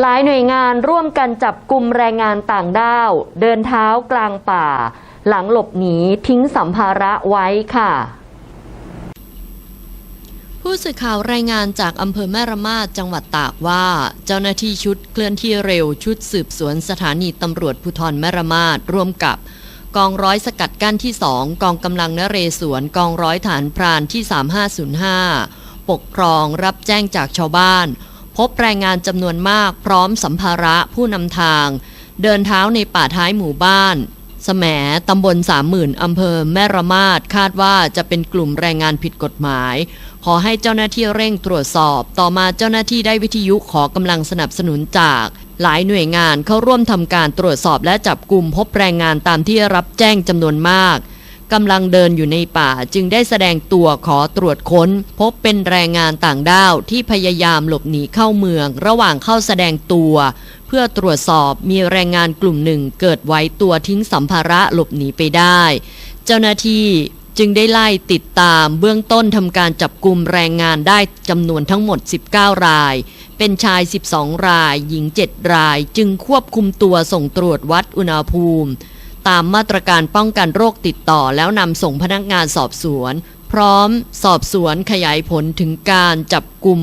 หลายหน่วยงานร่วมกันจับกลุ่มแรงงานต่างด้าว เดินเท้ากลางป่า หลังหลบหนีทิ้งสัมภาระไว้ค่ะ ผู้สื่อข่าวรายงานจากอำเภอแม่ระมาดจังหวัดตากว่า เจ้าหน้าที่ชุดเคลื่อนที่เร็วชุดสืบสวนสถานีตำรวจภูธรแม่ระมาดร่วมกับกองร้อยสกัดกั้นที่2กองกำลังนเรศวรกองร้อยฐานพรานที่ 3505 ปกครองรับแจ้งจากชาวบ้าน พบแรงงานจำนวนมากพร้อมสัมภาระผู้นำทาง เดินเท้าในป่าท้ายหมู่บ้านสแหมตำบลสามหมื่นอำเภอแม่ระมาดคาดว่าจะเป็นกลุ่มแรงงานผิดกฎหมาย ขอให้เจ้าหน้าที่เร่งตรวจสอบ ต่อมาเจ้าหน้าที่ได้วิทยุขอกำลังสนับสนุนจาก หลายหน่วยงานเข้าร่วมทำการตรวจสอบและจับกลุ่มพบแรงงานตามที่รับแจ้งจำนวนมาก กำลังเดินอยู่ในป่าจึงได้แสดงตัวขอตรวจค้น พบเป็นแรงงานต่างด้าวที่พยายามหลบหนีเข้าเมือง ระหว่างเข้าแสดงตัว เพื่อตรวจสอบมีแรงงานกลุ่มหนึ่งเกิดไว้ตัวทิ้งสัมภาระหลบหนีไปได้ เจ้าหน้าที่จึงได้ไล่ติดตามเบื้องต้นทำการจับกลุ่มแรงงานได้จำนวนทั้งหมด 19 ราย เป็นชาย 12 ราย หญิง 7 ราย จึงควบคุมตัวส่งตรวจวัดอุณหภูมิ ตามมาตรการป้องกันโรคติดต่อแล้วนำส่งพนักงานสอบสวน พร้อมสอบสวนขยายผลถึงการจับกลุ่ม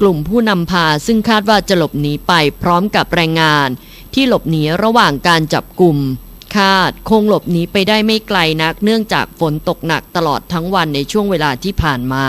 กลุ่มผู้นำพาซึ่งคาดว่าจะหลบหนีไปพร้อมกับแรงงาน ที่หลบหนีระหว่างการจับกลุ่ม คาดคงหลบหนีไปได้ไม่ไกลนัก เนื่องจากฝนตกหนักตลอดทั้งวันในช่วงเวลาที่ผ่านมา